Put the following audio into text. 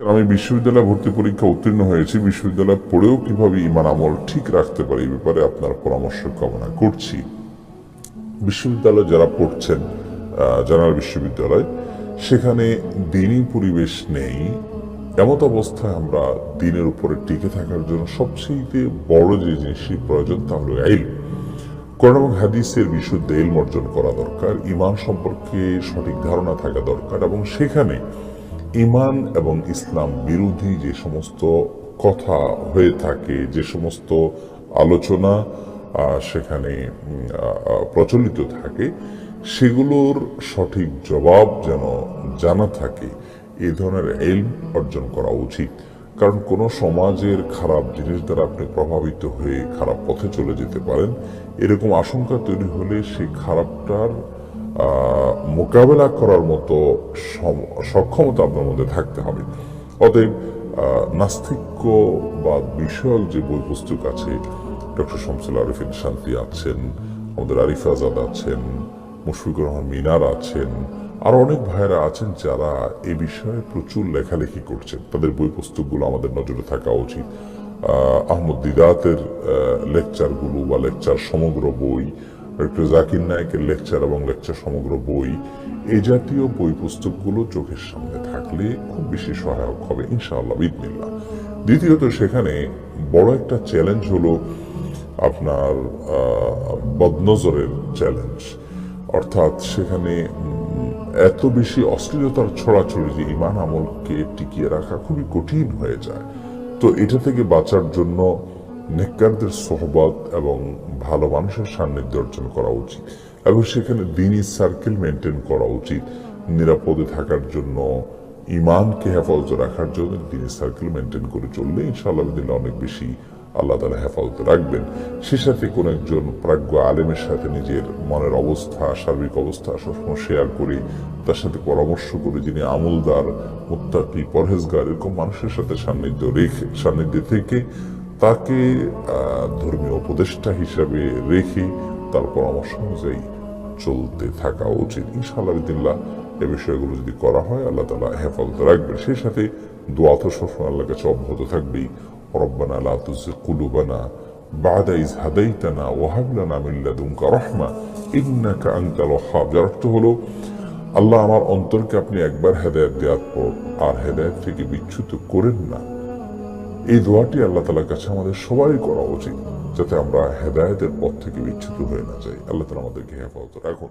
আমি বিশ্ববিদ্যালয় ভর্তি পরীক্ষা উত্তীর্ণ হয়েছি। বিশ্ববিদ্যালয় পড়েও কীভাবে ইমান আমল ঠিক রাখতে পারি এই ব্যাপারে আপনার পরামর্শ কামনা করছি। বিশ্ববিদ্যালয়ে যারা পড়ছেন জেনারেল বিশ্ববিদ্যালয়, সেখানে দিনই পরিবেশ নেই। এমত অবস্থায় আমরা দিনের উপরে টিকে থাকার জন্য সবচেয়ে বড় যে জিনিসটি প্রয়োজন তা হলো আইল কোরআন এবং হাদিসের বিশুদ্ধ এলম অর্জন করা দরকার, ইমান সম্পর্কে সঠিক ধারণা থাকা দরকার এবং সেখানে ইমান এবং ইসলাম বিরোধী যে সমস্ত কথা হয়ে থাকে, যে সমস্ত আলোচনা সেখানে প্রচলিত থাকে, সেগুলোর সঠিক জবাব যেন জানা থাকে এই ধরনের এলম অর্জন করা উচিত। কারণ কোনো সমাজের খারাপ জিনিস দ্বারা আপনি প্রভাবিত হয়ে খারাপ পথে চলে যেতে পারেন। এরকম আশঙ্কা তৈরি হলে সেই খারাপটার মোকাবেলা করার মতো সক্ষমতা আপনার মধ্যে থাকতে হবে। অতএব আহ, নাস্তিক্য বা বিষয়ক যে বই পুস্তক আছে ডক্টর শামসুল আরিফিন শান্তি আছেন আমাদের আরিফ আজাদ আছেন মুশফিকুর রহমান মিনার আছেন আর অনেক ভাইয়েরা আছেন যারা এ বিষয়ে প্রচুর লেখালেখি করছেন। তাদের বই পুস্তকগুলো আমাদের নজরে থাকা উচিত। আহ, আহমদ দিদাতের লেকচারগুলো বা লেকচার সমগ্র বই ডক্টর জাকির নায়কের লেকচার এবং লেকচার সমগ্র বই এই জাতীয় বই পুস্তকগুলো চোখের সামনে থাকলে খুব বেশি সহায়ক হবে, ইনশাআল্লাহ বিদমিল্লা দ্বিতীয়ত সেখানে বড় একটা চ্যালেঞ্জ হলো আপনার বদনজরের চ্যালেঞ্জ অর্থাৎ সেখানে এত বেশি অশ্লীলতার ছড়াছড়ি যে ইমান আমলকে টিকিয়ে রাখা খুবই কঠিন হয়ে যায়। তো এটা থেকে বাঁচার জন্য নেককারদের সহবত এবং ভালো মানুষের সান্নিধ্য অর্জন করা উচিত। এবং সেখানে দিনই সার্কেল মেনটেন করা উচিত। নিরাপদে থাকার জন্য ইমানকে হেফাজত রাখার জন্য দিনই সার্কেল মেনটেন করে চললে ইনশাআল্লাহ দিলে অনেক বেশি আল্লাহ তালা হেফাজতে রাখবেন। সে সাথে কোনো একজন প্রাজ্ঞ আলেমের সাথে নিজের মনের অবস্থা, সার্বিক অবস্থা সবসময় শেয়ার করে, তার সাথে পরামর্শ করে যিনি আমলদার, মুত্তাকি, পরহেজগার, এরকম মানুষের সাথে সান্নিধ্য রেখে, সান্নিধ্যে থেকে তাকে ধর্মীয় উপদেষ্টা হিসাবে রেখে তার পরামর্শ অনুযায়ী চলতে থাকা উচিত। ইনশাআল্লাহ বিদিল্লাহ এ বিষয়গুলো যদি করা হয়, আল্লাহ তালা হেফাজত রাখবেন। সেই সাথে দোয়া তো আল্লাহ কাছে অব্যাহত থাকবেই। রব্বানা লা তুজি কুলুবানা বাদা ইজ হাদাইতানা ওয়াহাবলানা মিল্লাদুমকা রহমা ইন্নাকা আনতাল ওয়াহাব যার অর্থ হলো, আল্লাহ আমার অন্তরকে আপনি একবার হেদায়ত দেওয়ার পর আর হেদায়ত থেকে বিচ্যুত করেন না। এই দোয়াটি আল্লাহ তালার কাছে আমাদের সবাই করা উচিত, যাতে আমরা হেদায়তের পথ থেকে বিচ্ছিত হয়ে না যাই। আল্লাহ তালা আমাদেরকে হেফাজত রাখুন।